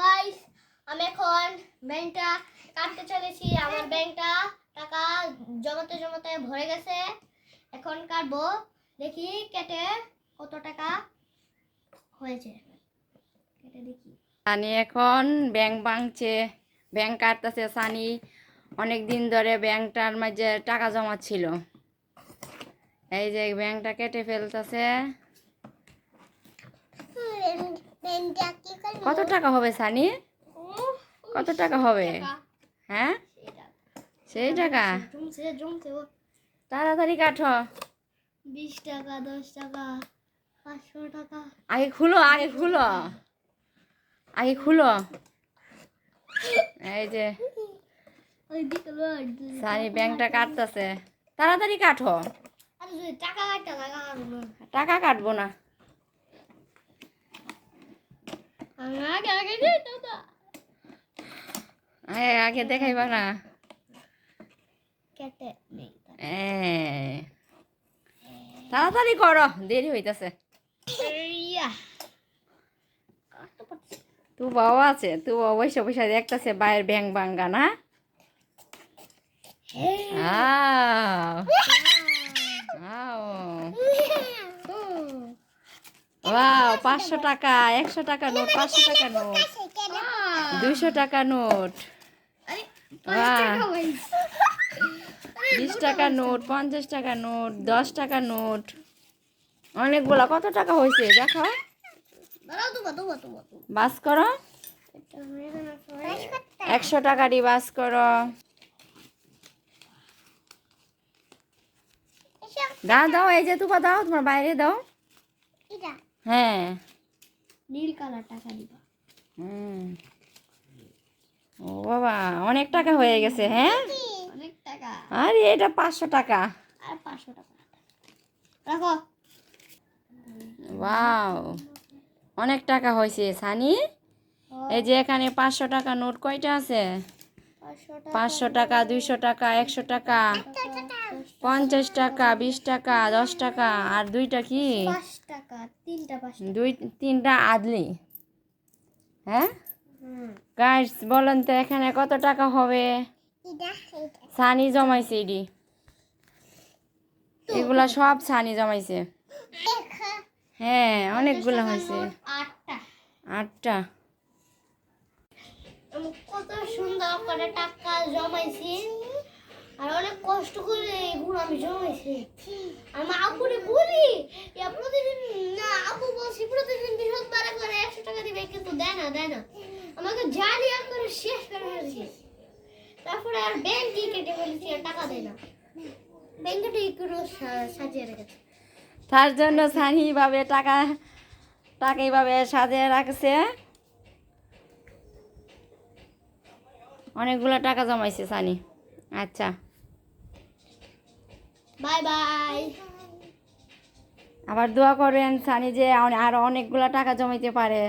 Guys আমি এখন ব্যাংকটা কাটতে চলেছি। আমার ব্যাংকটা টাকা জমাতে জমাতে ভরে গেছে। এখন কাটবো। দেখি কেটে কত টাকা হয়েছে। কেটে দেখি। সানি এখন ব্যাংক ভাঙছে। ব্যাংক কাটতেছে সানি। অনেক দিন ধরে ব্যাংকটার মাঝে টাকা জমাচ্ছিল। এই যে ব্যাংকটা কেটে ফেলতেছে। কত টাকা হবে সানি? কত টাকা হবে? হ্যাঁ? সেই টাকা। তাড়াতাড়ি কাটো। বিশ টাকা দশ টাকা পাঁচশো টাকা। আগে খুলো আগে খুলো। আগে খুলো। এই যে। সানি ব্যাংকটা কাটতেছে। তাড়াতাড়ি কাটো। টাকা কাটবো না টাকা কাটবো না আমি আগে আগে যাই দাদা আগে আগে দেখাইবা না। কেটে নেই তাড়াতাড়ি করো দেরি হইতাছে। তু বাবা আছে তু বাবা বসে বসে দেখতেছে বাইরের ব্যাং ভাঙ্গা না? আও, ওয়াও পাঁচশো টাকা একশো টাকা নোট পাঁচশো টাকা নোট। দুইশো টাকা নোট। বিশ টাকা নোট পঞ্চাশ টাকা নোট দশ টাকা নোট। অনেকগুলা কত টাকা হয়েছে? দেখো। বাস করো। একশো টাকা দিয়ে বাস করো। দাও দাও এই যে তুবা দাও তোমার বাইরে দাও। হ্যাঁ। নীল কালার টাকা দিবা। হুম। ও বাবা অনেক টাকা হয়ে গেছে হ্যাঁ? অনেক টাকা। আরে এটা পাঁচশো টাকা। আর পাঁচশো টাকা রাখো। ওয়াও অনেক টাকা হয়েছে সানি। এই যে এখানে পাঁচশো টাকা নোট কয়টা আছে? পাঁচশো টাকা দুইশো টাকা একশো টাকা পঞ্চাশ টাকা বিশ টাকা দশ টাকা আর দুইটা কি? তিনটা দুই তিনটা আদলি। হ্যাঁ? গাইস বলেন তো এখানে কত টাকা হবে? সানি জমাইছে এডি। এগুলা সব সানি জমাইছে। হ্যাঁ অনেকগুলো হয়েছে। আটটা। আটটা। কত সুন্দর করে টাকা জমাইছি। আর অনেক কষ্ট করে এগুলো আমি জমাইছি। আমি আপুরে বলি প্রতিদিন, না, আপু বলছি প্রতিদিন বৃহস্পতিবার করে একশো টাকা দিবে, কিন্তু দেয় না দেয় না। আমাকে জালিয়া করে শেষ করে ফেলছি তারপরে আর ব্যাংকে কেটে ফেলেছি আর টাকা দেয় না। ব্যাংকে একটু সাজিয়ে রেখেছে। তার জন্য সানি এইভাবে টাকা টাকা এইভাবে সাজিয়ে রাখছে। অনেকগুলো টাকা জমাইছে সানি। আচ্ছা। Bye bye. আবার দোয়া করেন সানি যে আর অনেকগুলো টাকা জমাইতে পারে।